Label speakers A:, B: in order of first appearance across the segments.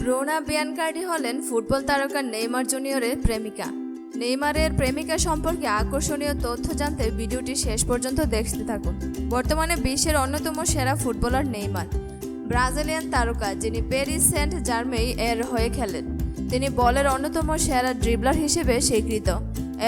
A: ব্রোনা বিয়ানকার্ডি হলেন ফুটবল তারকা নেইমার জুনিয়রের প্রেমিকা। নেইমারের প্রেমিকা সম্পর্কে আকর্ষণীয় তথ্য জানতে ভিডিওটি শেষ পর্যন্ত দেখতে থাকুন। বর্তমানে বিশ্বের অন্যতম সেরা ফুটবলার নেইমার। ব্রাজিলিয়ান তারকা যিনি প্যারিস সেন্ট জার্মেই এর হয়ে খেলেন। তিনি বলের অন্যতম সেরা ড্রিবলার হিসেবে স্বীকৃত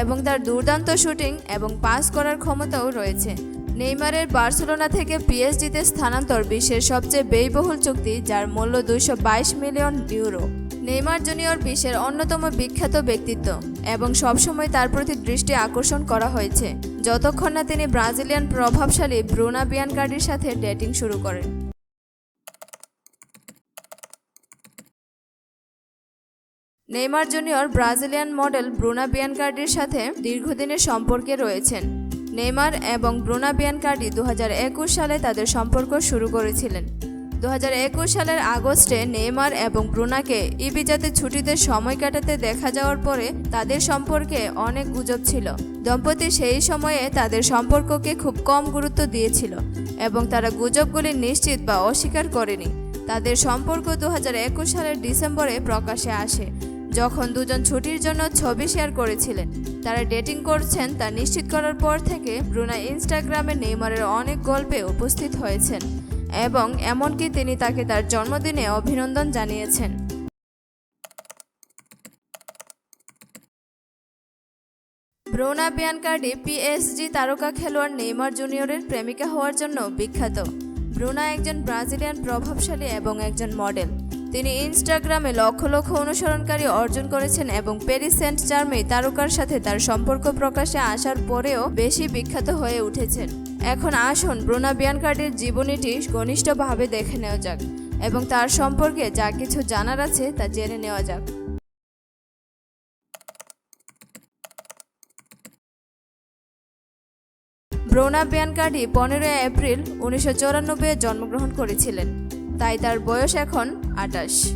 A: এবং তার দুর্দান্ত শুটিং এবং পাস করার ক্ষমতাও রয়েছে। নেইমারের বার্সেলোনা থেকে পিএসজিতে স্থানান্তর বিশ্বের সবচেয়ে ব্যয়বহুল চুক্তি, যার মূল্য দুইশো বাইশ মিলিয়ন ইউরো। নেইমার জুনিয়র বিশ্বের অন্যতম বিখ্যাত ব্যক্তিত্ব এবং সবসময় তার প্রতি দৃষ্টি আকর্ষণ করা হয়েছে। যতক্ষণ না তিনি ব্রাজিলিয়ান প্রভাবশালী ব্রুনা বিয়ানকার্ডির সাথে ডেটিং শুরু করেন। Neymar junior Brazilian model Bruna বিয়ানকার্ডির সাথে দীর্ঘদিনের সম্পর্কে রয়েছেন। নেইমার এবং ব্রুনা বিয়ানকার্ডি দু সালে তাদের সম্পর্ক শুরু করেছিলেন। দু হাজার একুশ সালের আগস্টে নেইমার এবং ব্রুনাকে ইবিজাতে ছুটিতে সময় কাটাতে দেখা যাওয়ার পরে তাদের সম্পর্কে অনেক গুজব ছিল। দম্পতি সেই সময়ে তাদের সম্পর্ককে খুব কম গুরুত্ব দিয়েছিল এবং তারা গুজবগুলি নিশ্চিত বা অস্বীকার করেনি। তাদের সম্পর্ক দু হাজার একুশ সালের ডিসেম্বরে প্রকাশে আসে। যখন দুজন ছুটির জন্য ছবি শেয়ার করেছিলেন, তারা ডেটিং করছেন তা নিশ্চিত করার পর থেকে ব্রুনা ইনস্টাগ্রামে নেইমারের অনেক গল্পে উপস্থিত হয়েছেন এবং এমনকি তিনি তাকে তার জন্মদিনে অভিনন্দন জানিয়েছেন। ব্রোনা বিয়ানকার্ডি, পিএসজি তারকা খেলোয়াড় নেইমার জুনিয়রের প্রেমিকা হওয়ার জন্য বিখ্যাত। ব্রুনা একজন ব্রাজিলিয়ান প্রভাবশালী এবং একজন মডেল। তিনি ইনস্টাগ্রামে লক্ষ লক্ষ অনুসরণকারী অর্জন করেছেন এবং প্যারিস সেন্ট জার্মে তারকার সাথে তার সম্পর্ক প্রকাশে আসার পরেও বেশি বিখ্যাত হয়ে উঠেছেন। এখন আসুন ব্রুনা বিয়ানকার্ডির জীবনীটি ঘনিষ্ঠভাবে দেখে নেওয়া যাক এবং তার সম্পর্কে যা কিছু জানার আছে তা জেনে নেওয়া যাক। ব্রোনা বিয়ানকার্ডি পনেরোই এপ্রিল উনিশশো জন্মগ্রহণ করেছিলেন। তাই তার বয়স এখন আটাশ।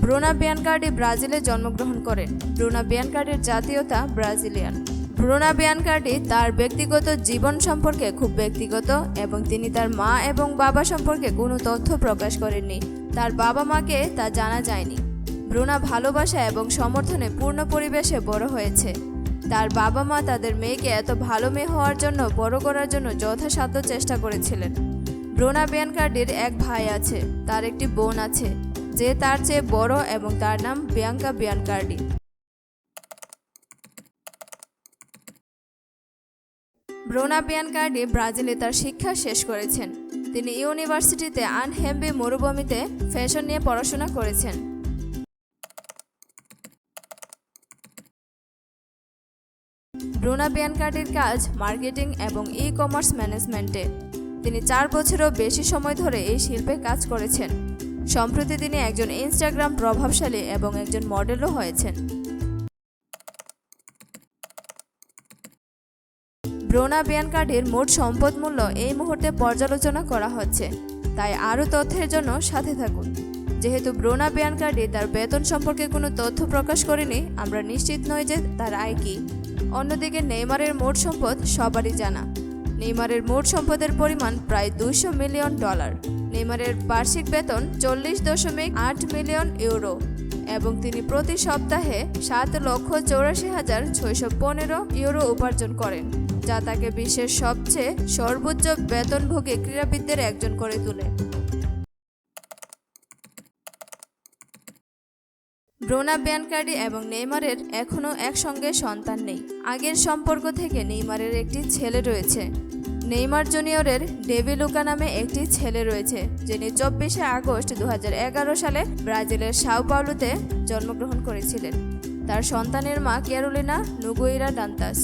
A: ব্রুনা বিয়ানকার্ডি ব্রাজিলে জন্মগ্রহণ করেন। ব্রুনা বিয়ানকার্ডির জাতীয়তা ব্রাজিলিয়ান। ব্রুনা বিয়ানকার্ডি তার ব্যক্তিগত জীবন সম্পর্কে খুব ব্যক্তিগত এবং তিনি তার মা এবং বাবা সম্পর্কে কোনো তথ্য প্রকাশ করেননি। তার বাবা মাকে তা জানা যায়নি। ব্রুনা ভালোবাসা এবং সমর্থনে পূর্ণ পরিবেশে বড় হয়েছে। তার বাবা মা তাদের মেয়েকে এত ভালো মেয়ে হওয়ার জন্য, বড় করার জন্য যথাসাধ্য চেষ্টা করেছিলেন। ব্রোনা বিয়ানকার্ডির এক ভাই আছে, তার একটি বোন আছে, যে তার চেয়ে বড় এবং তার নাম বিয়াঙ্কা বিয়ানকার্ডি। ব্রোনা বিয়ানকার্ডি ব্রাজিলে তার শিক্ষা শেষ করেছেন। তিনি ইউনিভার্সিটিতে আনহেম্বে মরুভূমিতে ফ্যাশন নিয়ে পড়াশোনা করেছেন। ব্রুনা বিয়ানকার্ডির কাজ, মার্কেটিং এবং ই কমার্স ম্যানেজমেন্টে তিনি চার বছরও বেশি সময় ধরে এই শিল্পে কাজ করেছেন। সম্প্রতি তিনি একজন ইনস্টাগ্রাম প্রভাবশালী এবং একজন মডেলও হয়েছেন। ব্রোনা বিয়ানকার্ডির মোট সম্পদ মূল্য এই মুহূর্তে পর্যালোচনা করা হচ্ছে। তাই আরও তথ্যের জন্য সাথে থাকুন। যেহেতু ব্রোনা বিয়ানকার্ডি তার বেতন সম্পর্কে কোনো তথ্য প্রকাশ করেনি, আমরা নিশ্চিত নই যে তার আয় কী। অন্যদিকে নেইমারের মোট সম্পদ সবারই জানা। নেইমারের মোট সম্পদের পরিমাণ প্রায় দুইশো মিলিয়ন ডলার। নেইমারের বার্ষিক বেতন চল্লিশ দশমিক আট মিলিয়ন ইউরো এবং তিনি প্রতি সপ্তাহে সাত লক্ষ চৌরাশি হাজার ছয়শো পনেরো ইউরো উপার্জন করেন, যা তাকে বিশ্বের সবচেয়ে সর্বোচ্চ বেতনভোগী ক্রীড়াবিদদের একজন করে তোলে। ব্রোনা ব্যানকার্ডি এবং নেইমারের এখনও একসঙ্গে সন্তান নেই। আগের সম্পর্ক থেকে নেইমারের একটি ছেলে রয়েছে। নেইমার জুনিয়রের ডেভি লুকা নামে একটি ছেলে রয়েছে, যিনি চব্বিশে আগস্ট দু হাজার এগারো সালে ব্রাজিলের সাও পাউলোতে জন্মগ্রহণ করেছিলেন। তার সন্তানের মা ক্যারোলিনা নুগুইরা ডান্তাস